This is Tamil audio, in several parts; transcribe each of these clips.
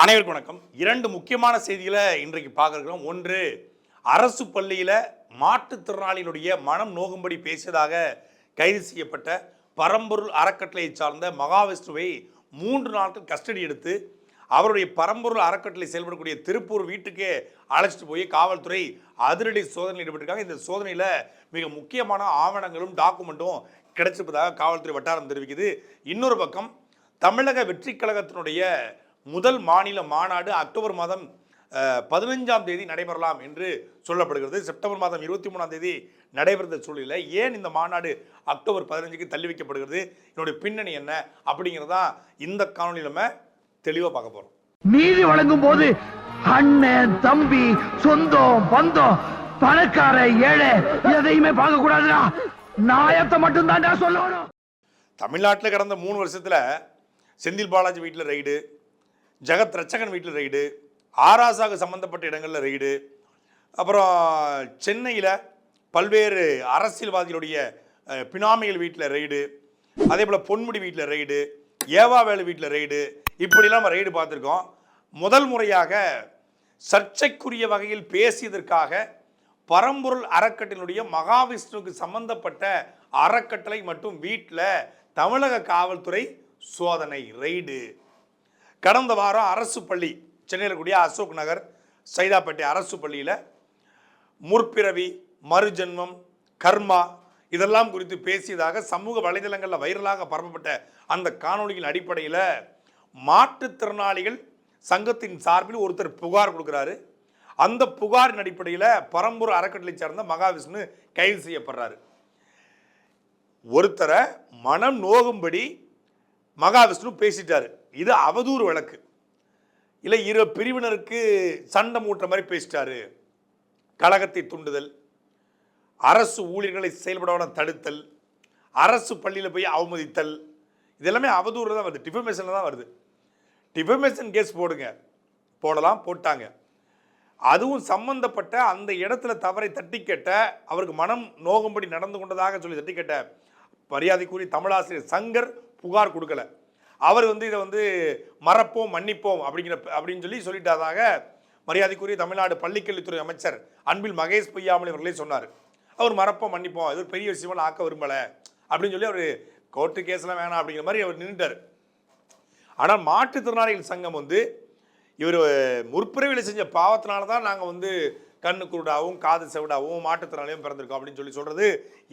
அனைவருக்கும் வணக்கம். இரண்டு முக்கியமான செய்திகளை இன்றைக்கு பார்க்குறோம். ஒன்று அரசு பள்ளியில் மாற்றுத்திறனாளியினுடைய மனம் நோகும்படி பேசியதாக கைது செய்யப்பட்ட பரம்பொருள் அறக்கட்டளையை சார்ந்த மகாவிஷ்ணுவை மூன்று நாட்கள் கஸ்டடி எடுத்து அவருடைய பரம்பொருள் அறக்கட்டளை செயல்படக்கூடிய திருப்பூர் வீட்டுக்கே அழைச்சிட்டு போய் காவல்துறை அதிரடி சோதனையில் ஈடுபட்டிருக்காங்க. இந்த சோதனையில் மிக முக்கியமான ஆவணங்களும் டாக்குமெண்ட்டும் கிடைச்சிருப்பதாக காவல்துறை வட்டாரம் தெரிவிக்குது. இன்னொரு பக்கம் தமிழக வெற்றி கழகத்தினுடைய முதல் மாநில மாநாடு அக்டோபர் மாதம் பதினஞ்சாம் தேதி நடைபெறலாம் என்று சொல்லப்படுகிறது. செப்டம்பர் மாதம் இருபத்தி மூணாம் தேதி நடைபெறுந்த சூழலில் ஏன் இந்த மாநாடு அக்டோபர் பதினஞ்சுக்கு தள்ளி வைக்கப்படுகிறது இதனுடைய பின்னணி என்ன? அப்படிங்கிறதா இந்த காணொலி நம்ம தெளிவாக பார்க்க போகிறோம் நீதி வழங்கும் போது அண்ணன் தம்பி சொந்தம் பந்தம் பணக்கார ஏழை எதையுமே பார்க்க கூடாதுடா. நாயத்தை மட்டும் சொல்லணும். தமிழ்நாட்டில் கடந்த மூணு வருஷத்தில் செந்தில் பாலாஜி வீட்டில் ரைடு ஜெகத் ரச்சகன் வீட்டில் ரைடு ஆராசாக சம்மந்தப்பட்ட இடங்களில் ரைடு அப்புறம் சென்னையில் பல்வேறு அரசியல்வாதிகளுடைய பினாமிகள் வீட்டில் ரைடு அதே போல் பொன்முடி வீட்டில் ரைடு ஏவாவேலு வீட்டில் ரைடு இப்படிலாம் நம்ம ரைடு பார்த்துருக்கோம். முதல் முறையாக சர்ச்சைக்குரிய வகையில் பேசியதற்காக பரம்பொருள் அறக்கட்டினுடைய மகாவிஷ்ணுவுக்கு சம்பந்தப்பட்ட அறக்கட்டளை மற்றும் வீட்டில் தமிழக காவல்துறை சோதனை ரெய்டு. கடந்த வாரம் அரசு பள்ளி சென்னையில் கூடிய அசோக் நகர் சைதாப்பேட்டை அரசு பள்ளியில் முற்பிறவி மறுஜென்மம் கர்மா இதெல்லாம் குறித்து பேசியதாக சமூக வலைதளங்களில் வைரலாக பரப்பப்பட்ட அந்த காணொலியின் அடிப்படையில் மாற்றுத்திறனாளிகள் சங்கத்தின் சார்பில் ஒருத்தர் புகார் கொடுக்குறாரு. அந்த புகாரின் அடிப்படையில் பரம்பூர் அறக்கட்டளை சார்ந்த மகாவிஷ்ணு கைது செய்யப்படுறாரு. ஒருத்தரை மனம் நோகும்படி மகாவிஷ்ணு பேசிட்டாரு. இது அவதூறு வழக்கு. இல்லை இரு பிரிவினருக்கு சண்டை மூட்டுற மாதிரி பேசிட்டாரு. கழகத்தை தூண்டுதல் அரசு ஊழியர்களை செயல்படாமல் தடுத்தல் அரசு பள்ளியில் போய் அவமதித்தல் இதெல்லாமே அவதூறு தான் வருது. டிஃபமேஷனில் தான் வருது. டிஃபமேஷன் கேஸ் போடுங்க. போடலாம் போட்டாங்க. அதுவும் சம்பந்தப்பட்ட அந்த இடத்துல தவறை தட்டி கேட்ட அவருக்கு மனம் நோகும்படி நடந்து கொண்டதாக சொல்லி தட்டி கேட்ட மரியாதைக்குரிய தமிழாசிரியர் சங்கர் புகார் கொடுக்கல. அவர் வந்து இதை வந்து மறப்போம் மன்னிப்போம் அப்படிங்கிற அப்படின்னு சொல்லி சொல்லிட்டதாக மரியாதைக்குரிய தமிழ்நாடு பள்ளிக்கல்வித்துறை அமைச்சர் அன்பில் மகேஷ் பொய்யாமல் இவர்களே சொன்னார். அவர் மறப்போம் மன்னிப்போம் இது ஒரு பெரிய விஷயமா ஆக்க விரும்பலை அப்படின்னு சொல்லி அவர் கோர்ட்டு கேஸ்லாம் வேணாம் அப்படிங்கிற மாதிரி அவர் நின்றுட்டார் ஆனால் மாற்றுத்திறனாளிகள் சங்கம் வந்து இவர் முற்பிறவியில் செஞ்ச பாவத்தினால தான் நாங்கள் வந்து கண்ணு குருடாவும் காது செவிடாவும் மாற்றுத்திறனாலையும் பிறந்திருக்கோம் அப்படின்னு சொல்லி சொல்கிறது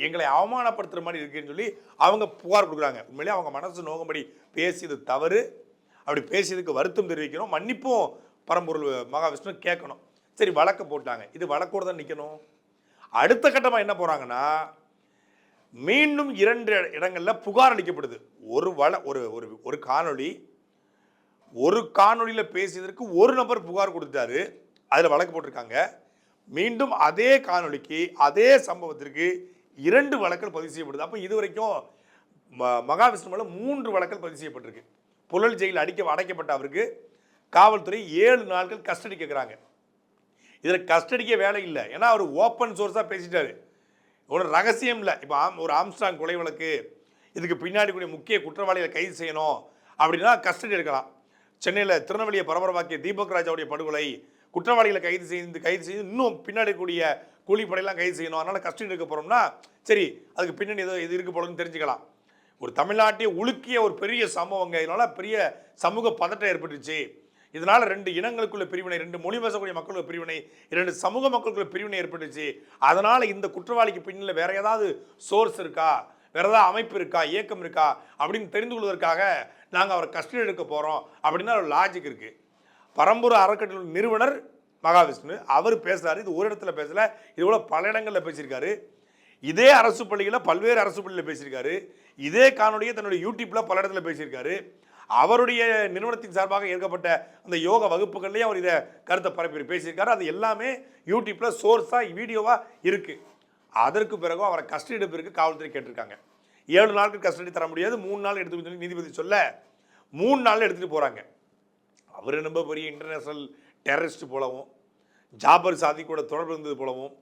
எங்களை அவமானப்படுத்துகிற மாதிரி இருக்குன்னு சொல்லி அவங்க புகார் கொடுக்குறாங்க. உண்மையிலே அவங்க மனசு நோகும்படி பேசியது தவறு. அப்படி பேசியதுக்கு வருத்தம் தெரிவிக்கணும் மன்னிப்பும் பரம்பொருள் மகாவிஷ்ணு கேட்கணும். சரி வழக்கு போட்டாங்க. இது வழக்கோடு தான் நிற்கணும் அடுத்த கட்டமாக என்ன போகிறாங்கன்னா மீண்டும் இரண்டு இடங்களில் புகார் அளிக்கப்படுது. ஒரு வள ஒரு ஒரு ஒரு காணொளி. ஒரு காணொளியில் பேசியதற்கு ஒரு நபர் புகார் கொடுத்தாரு அதில் வழக்கு போட்டிருக்காங்க. மீண்டும் அதே காணொளிக்கு அதே சம்பவத்திற்கு இரண்டு வழக்கள் பதிவு செய்யப்படுது. அப்போ இது வரைக்கும் ம- மூன்று வழக்கள் பதிவு செய்யப்பட்டிருக்கு. புழல் ஜெயில் அடிக்க அடைக்கப்பட்ட அவருக்கு காவல்துறை ஏழு நாட்கள் கஸ்டடி கேட்குறாங்க இதில் கஸ்டடிக்கே வேலை இல்லை. ஏன்னா அவர் ஓப்பன் சோர்ஸாக பேசிட்டாரு. ஒரு ரகசியம் இல்லை. இப்போ ஆம் ஒரு ஆம்ஸ்டாங் கொலை வழக்கு இதுக்கு பின்னாடி கூடிய முக்கிய குற்றவாளிகளை கைது செய்யணும் அப்படின்னா கஸ்டடி எடுக்கலாம். சென்னையில் திருநெல்வேலியை பரபரப்பாக்கிய தீபக் ராஜாவுடைய படுகொலை குற்றவாளிகளை கைது செய்து கைது செய்து இன்னும் பின்னாடி கூடிய கூலிப்படையெல்லாம் கைது செய்யணும். அதனால் கஷ்டம் எடுக்க போகிறோம்னா சரி அதுக்கு பின்னாடி ஏதோ இது இருக்க போலன்னு தெரிஞ்சுக்கலாம். ஒரு தமிழ்நாட்டையே உலுக்கிய ஒரு பெரிய சம்பவங்க. இதனால் பெரிய சமூக பதட்டம் ஏற்பட்டுச்சு இதனால் ரெண்டு இனங்களுக்குள்ள பிரிவினை ரெண்டு மொழி பேசக்கூடிய மக்களுக்கு பிரிவினை இரண்டு சமூக மக்களுக்குள்ள பிரிவினை ஏற்பட்டுச்சு அதனால் இந்த குற்றவாளிக்கு பின்னில் வேற ஏதாவது சோர்ஸ் இருக்கா? வேற ஏதாவது அமைப்பு இருக்கா? இயக்கம் இருக்கா? அப்படின்னு தெரிந்து கொள்வதற்காக நாங்கள் அவரை கஸ்டடி எடுக்க போகிறோம் அப்படின்னு ஒரு லாஜிக் இருக்குது பரம்பூர் அறக்கட்டளை நிறுவனர் மகாவிஷ்ணு. அவர் பேசுறாரு இது ஒரு இடத்துல பேசலை இது போல பல இடங்களில் பேசியிருக்காரு. இதே அரசு பள்ளிகளில் பல்வேறு அரசு பள்ளியில் பேசியிருக்காரு. இதே காணொலியை தன்னுடைய யூடியூப்பில் பல இடத்துல பேசியிருக்காரு. அவருடைய நிறுவனத்தின் சார்பாக ஏற்கப்பட்ட அந்த யோக வகுப்புகள்லேயே அவர் இதை கருத்தை பரப்பி பேசியிருக்காரு. அது எல்லாமே யூடியூப்பில் சோர்ஸாக வீடியோவாக இருக்குது அதற்கு பிறகும் அவரை கஸ்டடி எடுப்பிற்கு காவல்துறை கேட்டிருக்காங்க. ஏழு நாட்கள் கஸ்டடி தர முடியாது. மூணு நாள் எடுத்து சொல்லி நீதிபதி சொல்ல மூணு நாள் எடுத்துகிட்டு போகிறாங்க அவர் ரொம்ப பெரிய இன்டர்நேஷ்னல் டெரரிஸ்ட் போலவும் ஜாபர் சாதி கூட தொடர்பு இருந்தது போலவும்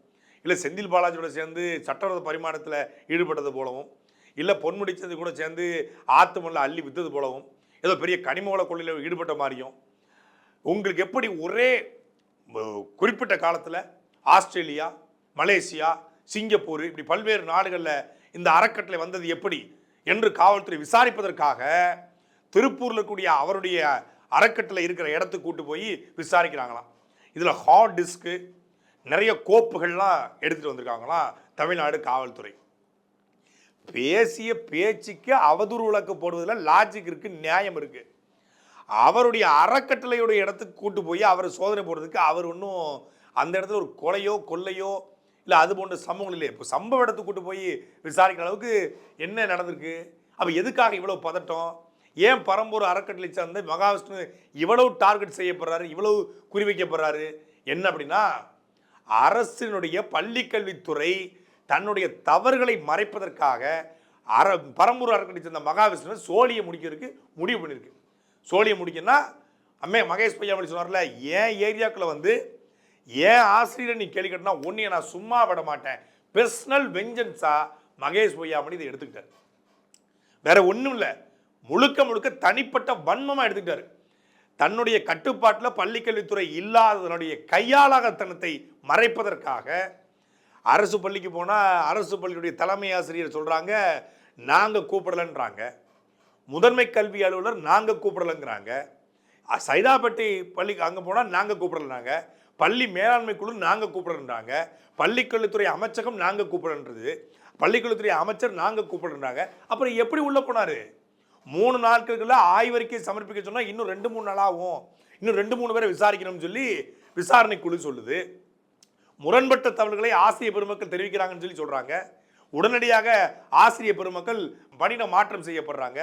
இல்லை செந்தில் பாலாஜியோட சேர்ந்து சட்டவிரோத பரிமாணத்தில் ஈடுபட்டது போலவும் இல்லை பொன்முடிச்சது கூட சேர்ந்து ஆத்துமல்ல அள்ளி விற்றது போலவும் ஏதோ பெரிய கனிம வள கொள்ளையில் ஈடுபட்ட மாதிரியும் உங்களுக்கு எப்படி ஒரே குறிப்பிட்ட காலத்தில் ஆஸ்திரேலியா மலேசியா சிங்கப்பூர் இப்படி பல்வேறு நாடுகளில் இந்த அறக்கட்டளை வந்தது எப்படி என்று காவல்துறை விசாரிப்பதற்காக திருப்பூரில் இருக்கக்கூடிய அவருடைய அறக்கட்டளை இருக்கிற இடத்துக்கு கூட்டு போய் விசாரிக்கிறாங்களாம். இதில் ஹார்ட் டிஸ்க்கு நிறைய கோப்புகள்லாம் எடுத்துகிட்டு வந்திருக்காங்களாம் தமிழ்நாடு காவல்துறை. பேசிய பேச்சுக்கு அவதூறு விளக்கு போடுவதில் லாஜிக் இருக்குது நியாயம் இருக்குது அவருடைய அறக்கட்டளையுடைய இடத்துக்கு கூட்டு போய் அவரை சோதனை போடுறதுக்கு அவர் ஒன்றும் அந்த இடத்துல ஒரு கொலையோ கொள்ளையோ இல்லை அது போன்ற சம்பவங்கள் இல்லை இப்போ சம்பவ இடத்துக்கு கூட்டு போய் விசாரிக்கிற அளவுக்கு என்ன நடந்திருக்கு? அப்போ எதுக்காக இவ்வளோ பதட்டம்? ஏன் பரம்பூர் அறக்கட்டளை சார்ந்த மகாவிஷ்ணு இவ்வளவு டார்கெட் செய்யப்படுறாரு இவ்வளவு குறிவைக்கப்படுறாரு? என்ன அப்படின்னா அரசினுடைய பள்ளிக்கல்வித்துறை தன்னுடைய தவறுகளை மறைப்பதற்காக அற பரம்பூர் அறக்கட்டளை சேர்ந்த மகாவிஷ்ணுவை சோழியை முடிக்கிறதுக்கு முடிவு பண்ணியிருக்கு. சோழியை முடிக்கன்னா அம்மே மகேஷ் பையாமணி சொன்னார்ல ஏன் ஏரியாக்குள்ள வந்து ஏன் ஆசிரியர் நீ கேள்வி கேட்டனா ஒன்றைய நான் சும்மா விட மாட்டேன். பெர்ஸ்னல் வெஞ்சன்ஸாக மகேஷ் பொய்யாமணி இதை எடுத்துக்கிட்டார். வேற ஒன்றும் இல்லை முழுக்க முழுக்க தனிப்பட்ட வன்மமாக எடுத்துக்கிட்டாரு. தன்னுடைய கட்டுப்பாட்டில் பள்ளிக்கல்வித்துறை இல்லாததனுடைய கையாளாகத்தனத்தை மறைப்பதற்காக அரசு பள்ளிக்கு போனால் அரசு பள்ளியுடைய தலைமை ஆசிரியர் சொல்கிறாங்க நாங்கள் கூப்பிடலைன்றாங்க. முதன்மை கல்வி அலுவலர் நாங்கள் கூப்பிடலைங்கிறாங்க. அ, சைதாப்பேட்டை பள்ளிக்கு அங்கே போனால் நாங்கள் கூப்பிடலைனாங்க பள்ளி மேலாண்மை குழு நாங்கள் கூப்பிடலன்றாங்க. பள்ளிக்கல்வித்துறை அமைச்சகம் நாங்கள் கூப்பிடன்றது பள்ளிக்கல்வித்துறை அமைச்சர் நாங்கள் கூப்பிடுறாங்க அப்புறம் எப்படி உள்ளே போனார்? மூணு நாட்களுக்குள்ள ஆய்வறிக்கை சமர்ப்பிக்க சொன்னால் இன்னும் ரெண்டு மூணு நாள் ஆகும் இன்னும் ரெண்டு மூணு பேரை விசாரிக்கணும்னு சொல்லி விசாரணை குழு சொல்லுது. முரண்பட்ட தகவல்களை ஆசிரிய பெருமக்கள் தெரிவிக்கிறாங்கன்னு சொல்லி சொல்கிறாங்க உடனடியாக ஆசிரிய பெருமக்கள் பணியிட மாற்றம் செய்யப்படுறாங்க.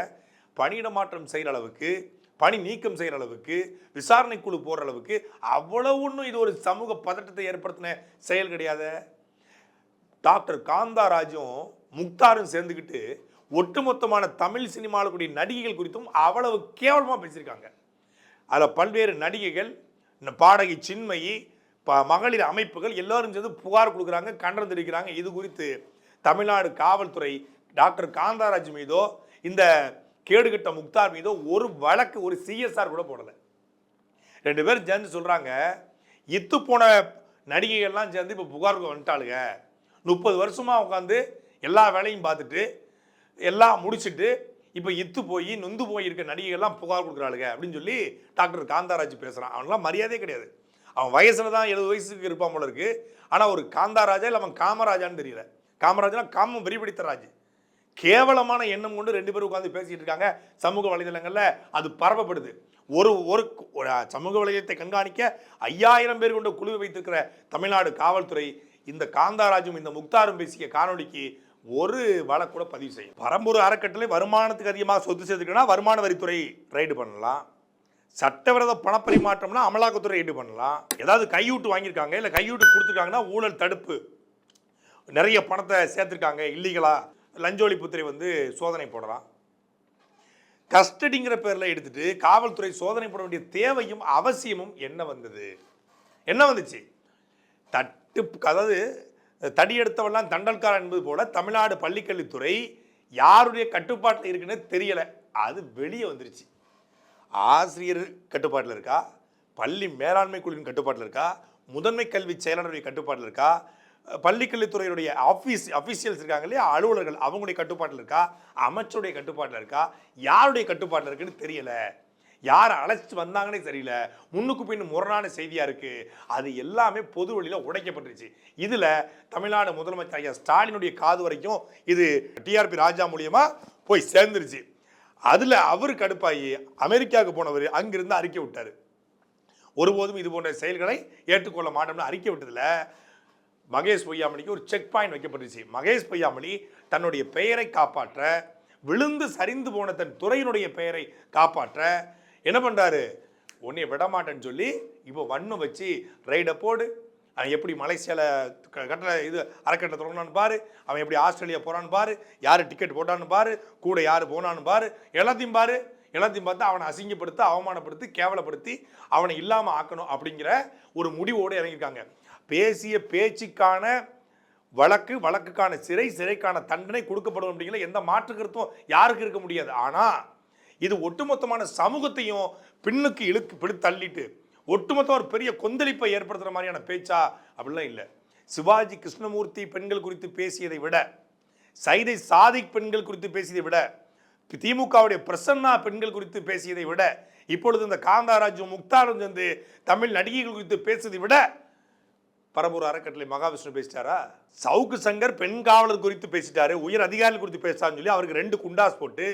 பணியிட மாற்றம் செய்கிற அளவுக்கு பணி நீக்கம் செய்கிற அளவுக்கு விசாரணை குழு போகிற அளவுக்கு அவ்வளவு ஒன்றும் இது ஒரு சமூக பதட்டத்தை ஏற்படுத்தின செயல் கிடையாது. டாக்டர் காந்தாராஜும் முக்தாரும் சேர்ந்துக்கிட்டு ஒட்டுமொத்தமான தமிழ் சினிமாவில் கூடிய நடிகைகள் குறித்தும் அவ்வளவு கேவலமாக பேசியிருக்காங்க. அதில் பல்வேறு நடிகைகள் இந்த பாடகி சின்மயி ப மகளிர் அமைப்புகள் எல்லோரும் சேர்ந்து புகார் கொடுக்குறாங்க கண்டனம் தெரிவிக்கிறாங்க. இது குறித்து தமிழ்நாடு காவல்துறை டாக்டர் காந்தாராஜ் மீதோ இந்த கேடுகட்ட முக்தார் மீதோ ஒரு வழக்கு ஒரு சிஎஸ்ஆர் கூட போடலை. ரெண்டு பேரும் சேர்ந்து சொல்கிறாங்க இத்து போன நடிகைகள்லாம் சேர்ந்து இப்போ புகாருக்கு வந்துட்டாளுங்க. முப்பது வருஷமாக உட்காந்து எல்லா வேலையும் பார்த்துட்டு எல்லாம் முடிச்சிட்டு இப்போ இத்து போய் நொந்து போய் இருக்க நடிகைகள்லாம் புகார் கொடுக்குறாளுங்க அப்படின்னு சொல்லி டாக்டர் காந்தாராஜ் பேசுகிறான் அவனெலாம் மரியாதையே கிடையாது. அவன் வயசில் தான் எழுபது வயசுக்கு இருப்பான் போல இருக்கு. ஆனால் ஒரு காந்தாராஜா இல்லை அவன் காமராஜான்னு தெரியல. காமராஜனா காமம் வெறிபிடித்த ராஜ். கேவலமான எண்ணம் கொண்டு ரெண்டு பேரும் உட்காந்து பேசிகிட்டு இருக்காங்க சமூக வலைதளங்களில். அது பரப்பப்படுது. ஒரு ஒரு சமூக வலைதளத்தை கண்காணிக்க ஐயாயிரம் பேர் கொண்ட குழுவை வைத்திருக்கிற தமிழ்நாடு காவல்துறை இந்த காந்தாராஜும் இந்த முக்தாரும் பேசிய காணொளிக்கு ஒரு வழக்கு கூட பதிவு செய்யும் பரம்பூர் அறக்கட்டளை வருமானத்துக்கு அதிகமாக சொத்து சேர்த்துக்கணும்னா வருமான வரித்துறை ரைடு பண்ணலாம். சட்டவிரோத பணப்பரிமாற்றம்னா அமலாக்கத்துறை ரைடு பண்ணலாம். ஏதாவது கையூட்டு வாங்கியிருக்காங்க இல்லை கையூட்டு கொடுத்துருக்காங்கன்னா ஊழல் தடுப்பு. நிறைய பணத்தை சேர்த்துருக்காங்க இல்லீகலாக லஞ்ச ஒழிப்புத்துறை வந்து சோதனை போடலாம். கஸ்டடிங்கிற பேரில் எடுத்துட்டு காவல்துறை சோதனை போட வேண்டிய தேவையும் அவசியமும் என்ன வந்தது? என்ன வந்துச்சு? தட்டு அதாவது தடி எடுத்தவெல்லாம் தண்டல்காரன் என்பது போல தமிழ்நாடு பள்ளிக்கல்வித்துறை யாருடைய கட்டுப்பாட்டில் இருக்குன்னு தெரியலை. அது வெளியே வந்துருச்சு. ஆசிரியர் கட்டுப்பாட்டில் இருக்கா? பள்ளி மேலாண்மை குழுவின் கட்டுப்பாட்டில் இருக்கா? முதன்மை கல்வி செயலாளருடைய கட்டுப்பாட்டில் இருக்கா? பள்ளிக்கல்வித்துறையுடைய ஆஃபீஸ் அஃபீஷியல்ஸ் இருக்காங்க இல்லையா? அலுவலர்கள் அவங்களுடைய கட்டுப்பாட்டில் இருக்கா? அமைச்சருடைய கட்டுப்பாட்டில் இருக்கா? யாருடைய கட்டுப்பாட்டில் இருக்குன்னு தெரியலை. யாரை அழைச்சிட்டு வந்தாங்கன்னே சரியில்லை முன்னுக்கு பின் முரணான செய்தியாக இருக்குது அது எல்லாமே பொது வழியில் உடைக்கப்பட்டுருச்சு. இதில் தமிழ்நாடு முதலமைச்சர் ஐயா ஸ்டாலினுடைய காது வரைக்கும் இது டிஆர்பி ராஜா மூலியமாக போய் சேர்ந்துருச்சு. அதில் அவர் கடுப்பாகி அமெரிக்காவுக்கு போனவர் அங்கிருந்து அறிக்கை விட்டார். ஒருபோதும் இது போன்ற செயல்களை ஏற்றுக்கொள்ள மாட்டோம்னு அறிக்கை விட்டதில் மகேஷ் பொய்யாமணிக்கு ஒரு செக் பாயிண்ட் வைக்கப்பட்டுச்சு மகேஷ் பொய்யாமணி தன்னுடைய பெயரை காப்பாற்ற விழுந்து சரிந்து போன தன் துறையினுடைய பெயரை காப்பாற்ற என்ன பண்ணுறாரு உன்னைய விடமாட்டேன்னு சொல்லி இப்போ வண்ணம் வச்சு ரைடை போடு. அவன் எப்படி மலேசியாவில் கட்டண இது அறக்கட்டளை தொடங்கினான்னு பாரு. அவன் எப்படி ஆஸ்திரேலியா போகிறான்னு பாரு. யார் டிக்கெட் போட்டான்னு பாரு. கூட யார் போனான்னு பாரு. எல்லாத்தையும் பாரு. எல்லாத்தையும் பார்த்து அவனை அசிங்கப்படுத்தி அவமானப்படுத்தி கேவலப்படுத்தி அவனை இல்லாமல் ஆக்கணும் அப்படிங்கிற ஒரு முடிவோடு இறங்கியிருக்காங்க. பேசிய பேச்சுக்கான வழக்கு வழக்குக்கான சிறை சிறைக்கான தண்டனை கொடுக்கப்படும் அப்படிங்கிற எந்த மாற்று கருத்தும் யாருக்கு இருக்க முடியாது. ஆனால் இது ஒட்டுமொத்தமான சமூகத்தையும் பின்னுக்கு இழுக்கு பிடி தள்ளிட்டு ஒட்டுமொத்தம் ஒரு பெரிய கொந்தளிப்பை ஏற்படுத்துகிற மாதிரியான பேச்சா? அப்படிலாம் இல்லை. சிவாஜி கிருஷ்ணமூர்த்தி பெண்கள் குறித்து பேசியதை விட சைதை சாதிக் பெண்கள் குறித்து பேசியதை விட திமுகவுடைய பிரசன்னா பெண்கள் குறித்து பேசியதை விட இப்பொழுது இந்த காந்தாராஜும் முக்தாரும் சேர்ந்து தமிழ் நடிகைகள் குறித்து பேசியதை விட பரம்பூர் அறக்கட்டளை மகாவிஷ்ணு பேசிட்டாரா? சவுக்கு சங்கர் பெண் காவலர் குறித்து பேசிட்டாரு. உயர் அதிகாரிகள் குறித்து பேசிட்டான்னு சொல்லி அவருக்கு ரெண்டு குண்டாஸ் போட்டு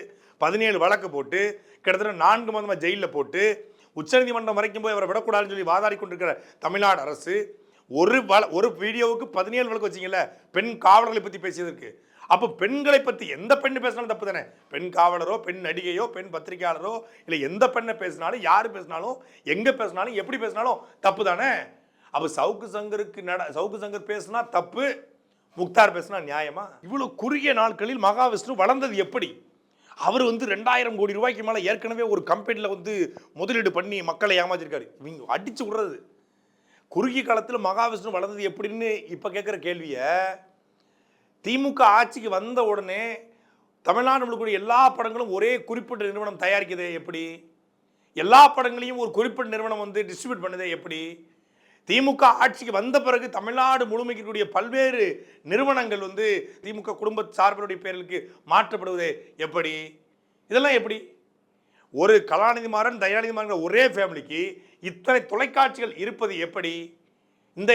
பதினேழு வழக்கு போட்டு கிட்டத்தட்ட நான்கு மாதமாக ஜெயிலில் போட்டு உச்சநீதிமன்றம் வரைக்கும் போய் அவரை விடக்கூடாதுன்னு சொல்லி வாதாடி கொண்டிருக்கிற தமிழ்நாடு அரசு ஒரு வள ஒரு வீடியோவுக்கு பதினேழு வழக்கு வச்சிங்கல்ல பெண் காவலர்களை பற்றி பேசியதற்கு. அப்போ பெண்களை பற்றி எந்த பெண் பேசினாலும் தப்பு தானே? பெண் காவலரோ பெண் நடிகையோ பெண் பத்திரிகையாளரோ இல்லை எந்த பெண்ணை பேசினாலும் யார் பேசினாலும் எங்கே பேசினாலும் எப்படி பேசினாலும் தப்பு தானே? அப்போ சவுக்கு சங்கருக்கு நட சவுக்கு சங்கர் பேசினா தப்பு முக்தார் பேசினா நியாயமா? இவ்வளோ குறுகிய நாட்களில் மகாவிஷ்ணு வளர்ந்தது எப்படி? அவர் வந்து ரெண்டாயிரம் கோடி ரூபாய்க்கு மேலே ஏற்கனவே ஒரு கம்பெனியில் வந்து முதலீடு பண்ணி மக்களை ஏமாத்திருக்காரு. இவங்க அடித்து விடுறது. குறுகிய காலத்தில் மகாவிஷ்ணு வளர்ந்தது எப்படின்னு இப்போ கேட்குற கேள்வியை திமுக ஆட்சிக்கு வந்த உடனே தமிழ்நாடு முழுக்க எல்லா படங்களும் ஒரே குறிப்பிட்ட நிறுவனம் தயாரிக்குதே எப்படி? எல்லா படங்களையும் ஒரு குறிப்பிட்ட நிறுவனம் வந்து டிஸ்ட்ரிபியூட் பண்ணுதே எப்படி? திமுக ஆட்சிக்கு வந்த பிறகு தமிழ்நாடு முழுமைக்கக்கூடிய பல்வேறு நிறுவனங்கள் வந்து திமுக குடும்ப சார்பருடைய பேர்களுக்கு மாற்றப்படுவது எப்படி? இதெல்லாம் எப்படி? ஒரு கலாநிதி மாறன் தயாநிதி மாறன் ஒரே ஃபேமிலிக்கு இத்தனை தொலைக்காட்சிகள் இருப்பது எப்படி? இந்த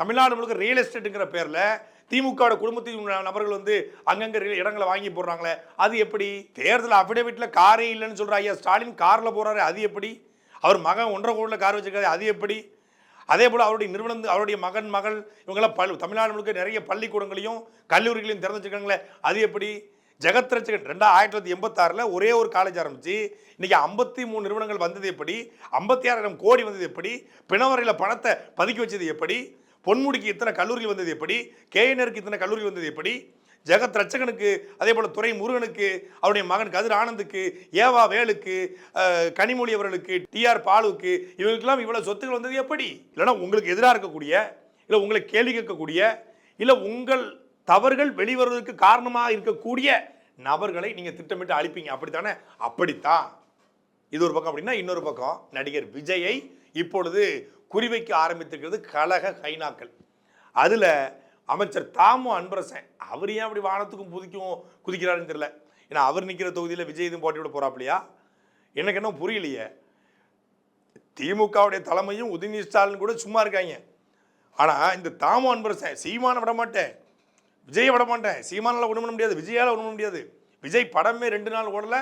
தமிழ்நாடு முழுக்க ரியல் எஸ்டேட்டுங்கிற பேரில் திமுகவோட குடும்பத்தில் நபர்கள் வந்து அங்கங்கே இடங்களை வாங்கி போடுறாங்களே அது எப்படி? தேர்தல் அஃபிடேவிட்டில் காரே இல்லைன்னு சொல்கிற ஐயா ஸ்டாலின் காரில் போகிறாரு அது எப்படி? அவர் மகன் ஒன்றரை கோடியில் கார் வச்சுருக்காரு அது எப்படி? அதே போல் அவருடைய நிறுவனம் அவருடைய மகன் மகள் இவங்கெல்லாம் பல் தமிழ்நாடு முழுக்க நிறைய பள்ளிக்கூடங்களையும் கல்லூரிகளையும் திறந்து வச்சிருக்காங்களே அது எப்படி? ஜெகத் ரட்சகன் ரெண்டா ஆயிரத்தி தொள்ளாயிரத்தி எண்பத்தாறில் ஒரே ஒரு காலேஜ் ஆரம்பித்து இன்றைக்கி ஐம்பத்தி மூணு நிறுவனங்கள் வந்தது எப்படி? ஐம்பத்தி ஆறாயிரம் கோடி வந்தது எப்படி? பிணவரையில் பணத்தை பதுக்கி வச்சது எப்படி? பொன்முடிக்கு இத்தனை கல்லூரிகள் வந்தது எப்படி? கேஎன்ஆருக்கு இத்தனை கல்லூரி வந்தது எப்படி? ஜெகத் ரட்சகனுக்கு அதே போல் துரை முருகனுக்கு அவருடைய மகன் கதிர் ஆனந்துக்கு ஏவா வேலுக்கு கனிமொழி அவர்களுக்கு டிஆர் பாலுக்கு இவங்களுக்கெல்லாம் இவ்வளோ சொத்துக்கள் வந்தது எப்படி? இல்லைன்னா உங்களுக்கு எதிராக இருக்கக்கூடிய இல்லை உங்களை கேள்வி கேட்கக்கூடிய இல்லை உங்கள் தவறுகள் வெளிவருவதற்கு காரணமாக இருக்கக்கூடிய நபர்களை நீங்கள் திட்டமிட்டு அழிப்பீங்க. அப்படித்தானே? அப்படித்தான். இது ஒரு பக்கம் அப்படின்னா இன்னொரு பக்கம் நடிகர் விஜயை இப்பொழுது குறிவைக்க ஆரம்பித்திருக்கிறது கழக கைனாக்கள். அதில் அமைச்சர் தாமும் அன்பரசன் அவர் ஏன் அப்படி வானத்துக்கும் புதிக்கும் குதிக்கிறாருன்னு தெரியல. ஏன்னா அவர் நிற்கிற தொகுதியில் விஜய் இதுவும் போட்டி விட போறாப்லையா? எனக்கு என்ன புரியலையே. திமுகவுடைய தலைமையும் உதயநிதி ஸ்டாலின் கூட சும்மா இருக்காங்க. ஆனால் இந்த தாமு அன்பரசன் சீமானை விட மாட்டேன். விஜயை விட மாட்டேன். சீமானால பண்ண முடியாது. விஜயால பண்ண முடியாது. விஜய் படமே ரெண்டு நாள் ஓடலை.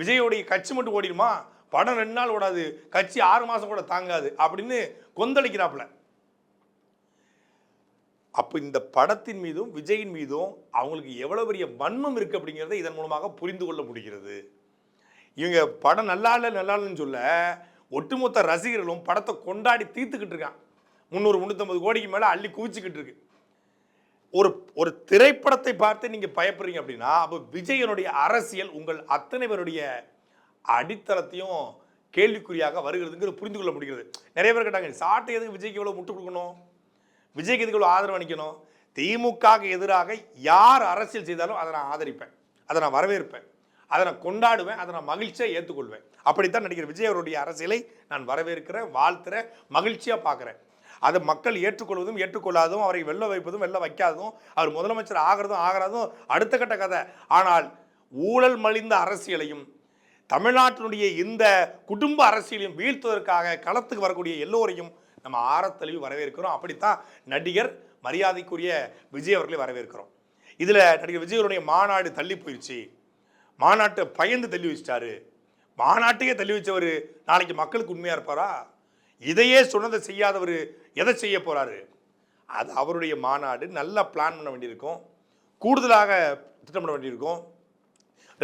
விஜயோடைய கட்சி மட்டும் ஓடிடுமா? படம் ரெண்டு நாள் ஓடாது. கட்சி ஆறு மாதம் கூட தாங்காது அப்படின்னு கொந்தளிக்கிறாப்புல அப்போ இந்த படத்தின் மீதும் விஜயின் மீதும் அவங்களுக்கு எவ்வளவு பெரிய வன்மம் இருக்குது அப்படிங்கிறத இதன் மூலமாக புரிந்து கொள்ள முடிகிறது. இவங்க படம் நல்லா இல்லை நல்லா இல்லைன்னு சொல்ல ஒட்டுமொத்த ரசிகர்களும் படத்தை கொண்டாடி தீர்த்துக்கிட்டு இருக்கான் முந்நூறு முந்நூற்றம்பது கோடிக்கு மேலே அள்ளி குவிச்சிக்கிட்டு இருக்கு. ஒரு ஒரு திரைப்படத்தை பார்த்து நீங்கள் பயப்படுறீங்க அப்படின்னா அப்போ விஜயனுடைய அரசியல் உங்கள் அத்தனை பேருடைய அடித்தளத்தையும் கேள்விக்குறியாக வருகிறதுங்கிறது புரிந்து கொள்ள முடிகிறது. நிறைய பேர் கேட்டாங்க சாட்டை எதுக்கு விஜய்க்கு எவ்வளோ முட்டு கொடுக்கணும்? விஜய்க்கு எதுக்கு ஆதரவு அளிக்கணும்? திமுகவுக்கு எதிராக யார் அரசியல் செய்தாலும் அதை நான் ஆதரிப்பேன். அதை நான் வரவேற்பேன். அதை நான் கொண்டாடுவேன். அதை நான் மகிழ்ச்சியாக ஏற்றுக்கொள்வேன் அப்படித்தான் நடிகர் விஜய் அவருடைய அரசியலை நான் வரவேற்கிறேன் வாழ்த்துறேன் மகிழ்ச்சியாக பார்க்குறேன். அதை மக்கள் ஏற்றுக்கொள்வதும் ஏற்றுக்கொள்ளாததும் அவரை வெளில வைப்பதும் வெளில வைக்காததும் அவர் முதலமைச்சர் ஆகிறதும் ஆகிறதும் அடுத்த கட்ட கதை. ஆனால் ஊழல் மலிந்த அரசியலையும் தமிழ்நாட்டினுடைய இந்த குடும்ப அரசியலையும் வீழ்த்துவதற்காக களத்துக்கு வரக்கூடிய எல்லோரையும் நம்ம ஆரத்தழுவி வரவேற்கிறோம். அப்படித்தான் நடிகர் மரியாதைக்குரிய விஜய் அவர்களை வரவேற்கிறோம். இதில் நடிகர் விஜயவருடைய மாநாடு தள்ளி போயிடுச்சு மாநாட்டை பயந்து தள்ளி வச்சிட்டாரு. மாநாட்டையே தள்ளி வச்சவர் நாளைக்கு மக்களுக்கு உண்மையாக இருப்பாரா? இதையே சொன்னதை செய்யாதவர் எதை செய்ய போகிறாரு அது அவருடைய மாநாடு. நல்லா பிளான் பண்ண வேண்டியிருக்கும். கூடுதலாக திட்டமிட வேண்டியிருக்கும்.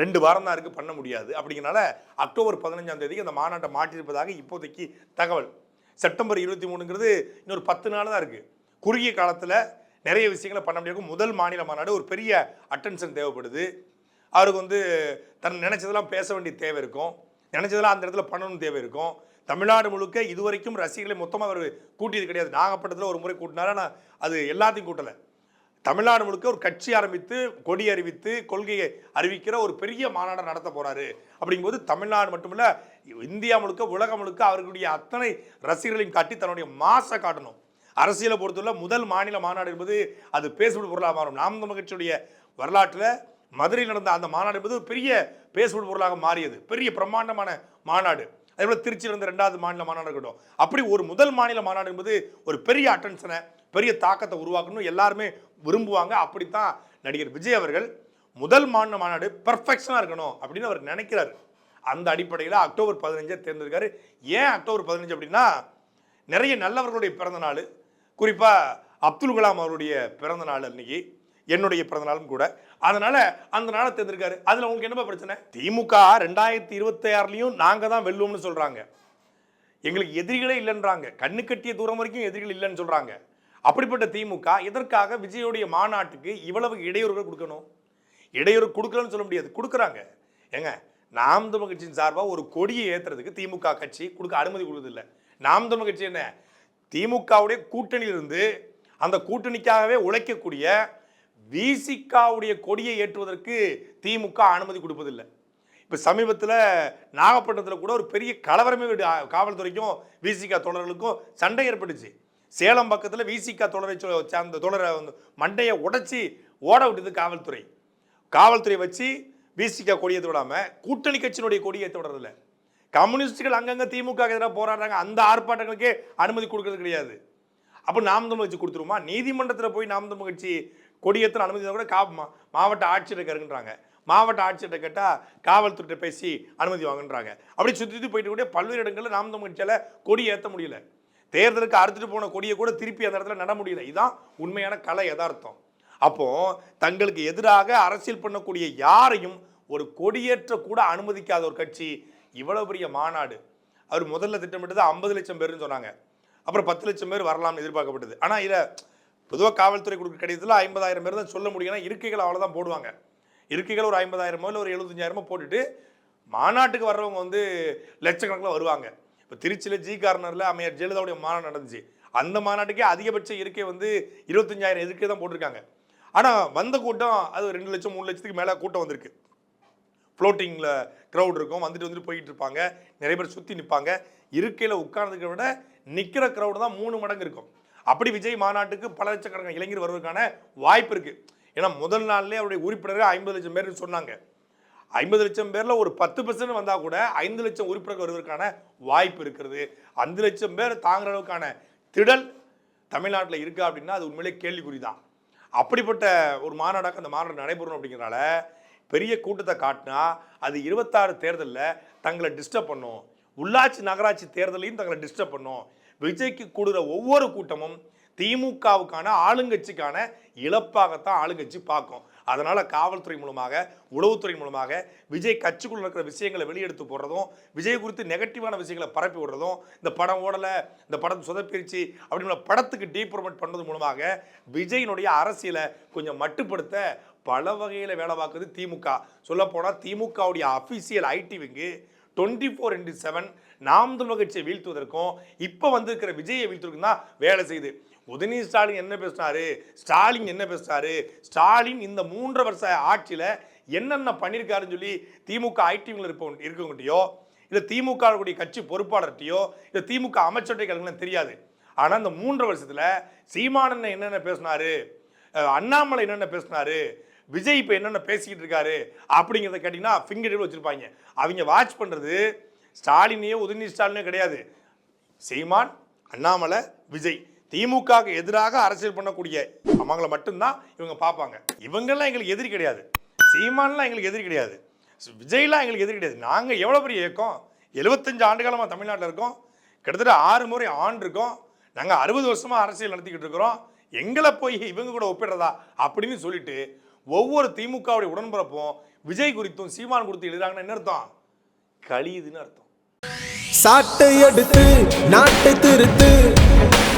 ரெண்டு வாரம் தான் இருக்குது பண்ண முடியாது. அப்படிங்கிறனால அக்டோபர் பதினஞ்சாம் தேதிக்கு அந்த மாநாட்டை மாற்றியிருப்பதாக இப்போதைக்கு தகவல். செப்டம்பர் இருபத்தி மூணுங்கிறது இன்னொரு பத்து நாள் தான் இருக்குது குறுகிய காலத்தில் நிறைய விஷயங்களை பண்ண முடியாது. முதல் மாநில மாநாடு ஒரு பெரிய அட்டென்ஷன் தேவைப்படுது. அவருக்கு வந்து தன் நினச்சதெல்லாம் பேச வேண்டிய தேவை இருக்கும். நினச்சதெல்லாம் அந்த இடத்துல பண்ணணும்னு தேவை இருக்கும். தமிழ்நாடு முழுக்க இதுவரைக்கும் ரசிகர்களை மொத்தமாக அவர் கூட்டியது கிடையாது. நாகப்பட்டினத்தில் ஒரு முறை கூட்டினாரு. ஆனால் அது எல்லாத்தையும் கூட்டலை. தமிழ்நாடு முழுக்க ஒரு கட்சி ஆரம்பித்து கொடி அறிவித்து கொள்கையை அறிவிக்கிற ஒரு பெரிய மாநாடை நடத்த போறாரு. அப்படிங்கும்போது தமிழ்நாடு மட்டுமில்ல இந்தியா முழுக்க உலகம் முழுக்க அவர்களுடைய அத்தனை ரசிகர்களையும் காட்டி தன்னுடைய மாசை காட்டணும். அரசியலை பொறுத்தவரை முதல் மாநில மாநாடு என்பது அது பேசுபடு பொருளாக மாறும். நாம் தமிழ் கட்சியுடைய வரலாற்றில் மதுரையில் நடந்த அந்த மாநாடு என்பது ஒரு பெரிய பேசுபடு பொருளாக மாறியது. பெரிய பிரம்மாண்டமான மாநாடு. அதே போல் திருச்சியில் இருந்த ரெண்டாவது மாநில மாநாடு இருக்கட்டும். அப்படி ஒரு முதல் மாநில மாநாடு என்பது ஒரு பெரிய அட்டென்ஷனை பெரிய தாக்கத்தை உருவாக்கணும் எல்லாருமே விரும்புவாங்க. அப்படித்தான் நடிகர் விஜய் அவர்கள் முதல் மாநில மாநாடு பர்ஃபெக்ஷனாக இருக்கணும் அப்படின்னு அவர் நினைக்கிறாரு. அந்த அடிப்படையில் அக்டோபர் பதினஞ்சை தேர்ந்தெடுக்காரு. ஏன் அக்டோபர் பதினஞ்சு அப்படின்னா நிறைய நல்லவர்களுடைய பிறந்த நாள் குறிப்பாக அப்துல் கலாம் அவருடைய பிறந்த நாள் அன்னைக்கு என்னுடைய பிறந்த நாளும் கூட. அதனால அந்த நாளை தேர்ந்திருக்காரு அதில் உங்களுக்கு என்ன பிரச்சனை? திமுக ரெண்டாயிரத்தி இருபத்தி ஆறுலயும் நாங்கள் தான் வெல்லுவோம்னு சொல்கிறாங்க எங்களுக்கு எதிரிகளே இல்லைன்றாங்க. கண்ணு கட்டிய தூரம் வரைக்கும் எதிரிகள் இல்லைன்னு சொல்கிறாங்க அப்படிப்பட்ட திமுக எதற்காக விஜயோடைய மாநாட்டுக்கு இவ்வளவு இடையூறுகள் கொடுக்கணும்? இடையூறு கொடுக்கலன்னு சொல்ல முடியாது. கொடுக்குறாங்க. ஏங்க நாம் தமிழ் கட்சியின் சார்பாக ஒரு கொடியை ஏற்றுறதுக்கு திமுக கட்சி கொடுக்க அனுமதி கொடுக்குறதில்ல. நாம் தமிழ் கட்சி என்ன? திமுகவுடைய கூட்டணியிலிருந்து அந்த கூட்டணிக்காகவே உழைக்கக்கூடிய விசிகாவுடைய கொடியை ஏற்றுவதற்கு திமுக அனுமதி கொடுப்பதில்லை. இப்போ சமீபத்தில் நாகப்பட்டினத்தில் கூட ஒரு பெரிய கலவரமே காவல்துறைக்கும் விசிகா தொடர்களுக்கும் சண்டை ஏற்பட்டுச்சு. சேலம் பக்கத்தில் விசிகா தொடரை சொ- சார்ந்த தொடரை வந்து மண்டையை உடைச்சி ஓட விட்டது காவல்துறை. காவல்துறை வச்சு விசிகா கொடியேற்ற விடாமல் கூட்டணி கட்சியினுடைய கொடியேற்ற விடுறதில்ல. கம்யூனிஸ்டுகள் அங்கங்கே திமுக எதிராக போராடுறாங்க. அந்த ஆர்ப்பாட்டங்களுக்கே அனுமதி கொடுக்கறது கிடையாது. அப்போ நாம் தமிழ் கட்சி கொடுத்துருமா நீதிமன்றத்தில் போய் நாம் தமிழ் கட்சி கொடியேற்ற அனுமதி கூட கா மாவட்ட ஆட்சியர் இருக்கின்றாங்க மாவட்ட ஆட்சியர்கிட்ட கேட்டால் காவல்துறையிட்ட பேசி அனுமதி வாங்குன்றாங்க. அப்படி சுற்றி சுற்றி போயிட்டு கூட பல்வேறு இடங்களில் நாம் தமிழ் கட்சியால் கொடி ஏற்ற முடியல. தேர்தலுக்கு அறுத்துட்டு போன கொடியை கூட திருப்பி அந்த இடத்துல நட முடியல. இதுதான் உண்மையான கலை யதார்த்தம். அப்போ தங்களுக்கு எதிராக அரசியல் பண்ணக்கூடிய யாரையும் ஒரு கொடியேற்ற கூட அனுமதிக்காத ஒரு கட்சி இவ்வளவு பெரிய மாநாடு. அவர் முதல்ல திட்டமிட்டது ஐம்பது லட்சம் பேர்னு சொன்னாங்க. அப்புறம் பத்து லட்சம் பேர் வரலாம்னு எதிர்பார்க்கப்பட்டது. ஆனால் இதில் பொதுவாக காவல்துறை கொடுக்குற கடிதத்தில் ஐம்பதாயிரம் பேர் தான் சொல்ல முடியும். ஏன்னா இருக்கைகள் அவ்வளோதான் போடுவாங்க. இருக்கைகள் ஒரு ஐம்பதாயிரமோ இல்லை ஒரு எழுபத்தஞ்சாயிரமோ போட்டுட்டு மாநாட்டுக்கு வர்றவங்க வந்து லட்சக்கணக்கில் வருவாங்க. இப்போ திருச்சியில் ஜி கார்னரில் அமையார் ஜெயலலிதாவுடைய மாநாடு நடந்துச்சு. அந்த மாநாட்டுக்கே அதிகபட்ச இருக்கை வந்து இருபத்தஞ்சாயிரம் இருக்கை தான் போட்டிருக்காங்க. ஆனால் வந்த கூட்டம் அது ரெண்டு லட்சம் மூணு லட்சத்துக்கு மேலே கூட்டம் வந்திருக்கு. ஃப்ளோட்டிங்கில் க்ரௌட் இருக்கும் வந்துட்டு வந்துட்டு போயிட்டு இருப்பாங்க. நிறைய பேர் சுற்றி நிற்பாங்க இருக்கையில் உட்கார்ந்துக்கிறத விட நிற்கிற க்ரௌடு தான் மூணு மடங்கு இருக்கும். அப்படி விஜய் மாநாட்டுக்கு பல லட்சக்கணக்கான இளைஞர் வருவதற்கான வாய்ப்பு இருக்குது ஏன்னா முதல் நாள்லேயே அவருடைய உறுப்பினர்கள் ஐம்பது லட்சம் பேர் சொன்னாங்க. ஐம்பது லட்சம் பேரில் ஒரு பத்து பர்சன்ட் வந்தால் கூட ஐந்து லட்சம் உறுப்பினர்கள் வருவதற்கான வாய்ப்பு இருக்கிறது. அஞ்சு லட்சம் பேர் தாங்குற அளவுக்கான திடல் தமிழ்நாட்டில் இருக்கா அப்படின்னா அது உண்மையிலே கேள்விக்குறி தான் அப்படிப்பட்ட ஒரு மாநாடாக அந்த மாநாடு நடைபெறணும் அப்படிங்கிறனால பெரிய கூட்டத்தை காட்டினா அது இருபத்தாறு தேர்தலில் தங்களை டிஸ்டர்ப் பண்ணும். உள்ளாட்சி நகராட்சி தேர்தலையும் தங்களை டிஸ்டர்ப் பண்ணும். விஜய்க்கு கூடுற ஒவ்வொரு கூட்டமும் திமுகவுக்கான ஆளுங்கட்சிக்கான இழப்பாகத்தான் ஆளுங்கட்சி பார்க்கும். அதனால் காவல்துறை மூலமாக உளவுத்துறை மூலமாக விஜய் கட்சிக்குள்ள இருக்கிற விஷயங்களை வெளியெடுத்து போடுறதும் விஜய் குறித்து நெகட்டிவான விஷயங்களை பரப்பி விடுறதும் இந்த படம் ஓடலை இந்த படம் சொதப்பிருச்சு அப்படின்ற படத்துக்கு டீ ப்ரொமோட் பண்ணது மூலமாக விஜயினுடைய அரசியலை கொஞ்சம் மட்டுப்படுத்த பல வகையில் வேலை பார்க்குது திமுக. சொல்லப்போனால் திமுகவுடைய official IT wing twenty four into seven Naam Tamil கட்சியை வீழ்த்துவதற்கும் இப்போ வந்திருக்கிற விஜயை வீழ்த்துவதற்கும் தான் வேலை செய்யுது. உதயநிதி ஸ்டாலின் என்ன பேசினாரு? ஸ்டாலின் என்ன பேசினாரு? ஸ்டாலின் இந்த மூன்று வருஷ ஆட்சியில் என்னென்ன பண்ணியிருக்காருன்னு சொல்லி திமுக ஐடிவியில் இருப்ப இருக்கவங்ககிட்டயோ இல்லை திமுக கட்சி பொறுப்பாளர்கிட்டயோ இல்லை திமுக அமைச்சர்கிட்ட கேளுங்கன்னு தெரியாது. ஆனால் இந்த மூன்று வருஷத்தில் சீமானன் என்னென்ன பேசினாரு? அண்ணாமலை என்னென்ன பேசினாரு? விஜய் இப்போ என்னென்ன பேசிக்கிட்டு இருக்காரு? அப்படிங்கிறத கேட்டிங்கன்னா ஃபிங்கர் வச்சுருப்பாங்க. அவங்க வாட்ச் பண்ணுறது ஸ்டாலினையோ உதயநிதி ஸ்டாலினோ கிடையாது. சீமான் அண்ணாமலை விஜய். திமுகவுக்கு எதிராக அரசியல் பண்ணக்கூடிய அவங்கள மட்டும்தான் இவங்க பார்ப்பாங்க. இவங்கெல்லாம் எங்களுக்கு எதிரி கிடையாது. சீமான்லாம் எங்களுக்கு எதிரி கிடையாது. விஜய்லாம் எங்களுக்கு எதிரி கிடையாது. நாங்கள் எவ்வளோ பெரிய இயக்கம்? எழுபத்தஞ்சு ஆண்டு காலமாக தமிழ்நாட்டில் இருக்கோம். கிட்டத்தட்ட ஆறு முறை ஆண்டு இருக்கோம். நாங்கள் அறுபது வருஷமாக அரசியல் நடத்திக்கிட்டு இருக்கிறோம். எங்களை போய் இவங்க கூட ஒப்பிடுறதா? அப்படின்னு சொல்லிட்டு ஒவ்வொரு திமுகவுடைய உடன்பிறப்பும் விஜய் குறித்தும் சீமான் கொடுத்து எழுதுறாங்கன்னு என்ன அர்த்தம்? கழியுதுன்னு அர்த்தம். சாட்டை எடுத்து நாட்டை திருத்து